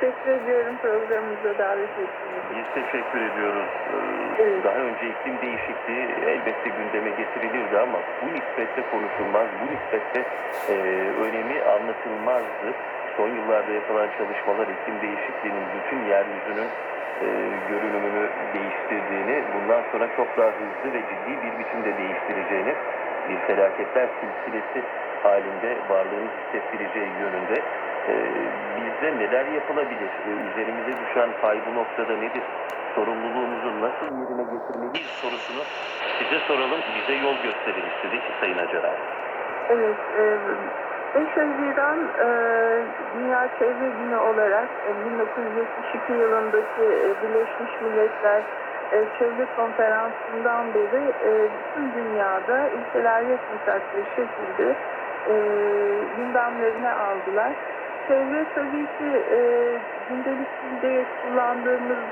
Teşekkür ediyorum programımıza davet ettiğiniz için. Biz teşekkür ediyoruz. Evet. Daha önce iklim değişikliği elbette gündeme getirilirdi ama bu nispette konuşulmaz, bu nispette e, önemi anlatılmazdı. Son yıllarda yapılan çalışmalar iklim değişikliğinin bütün yeryüzünün e, görünümünü değiştirdiğini, bundan sonra çok daha hızlı ve ciddi bir biçimde değiştireceğini, bir felaketler silsilesi halinde varlığını hissettireceği yönünde e, bizde neler yapılabilir, e, üzerimize düşen pay bu noktada nedir, sorumluluğumuzu nasıl yerine getirmeliyiz sorusunu size soralım, bize yol gösterin istedik Sayın Acar Evet, e, 5 Haziran e, Dünya Çevre Günü olarak e, 1972 yılındaki e, Birleşmiş Milletler e, Çevre Konferansı'ndan beri e, bütün dünyada ülkeler yetmeyecek bir şekilde e, gündemlerine aldılar. Çevre tabii ki e, gündelik kullandığımızda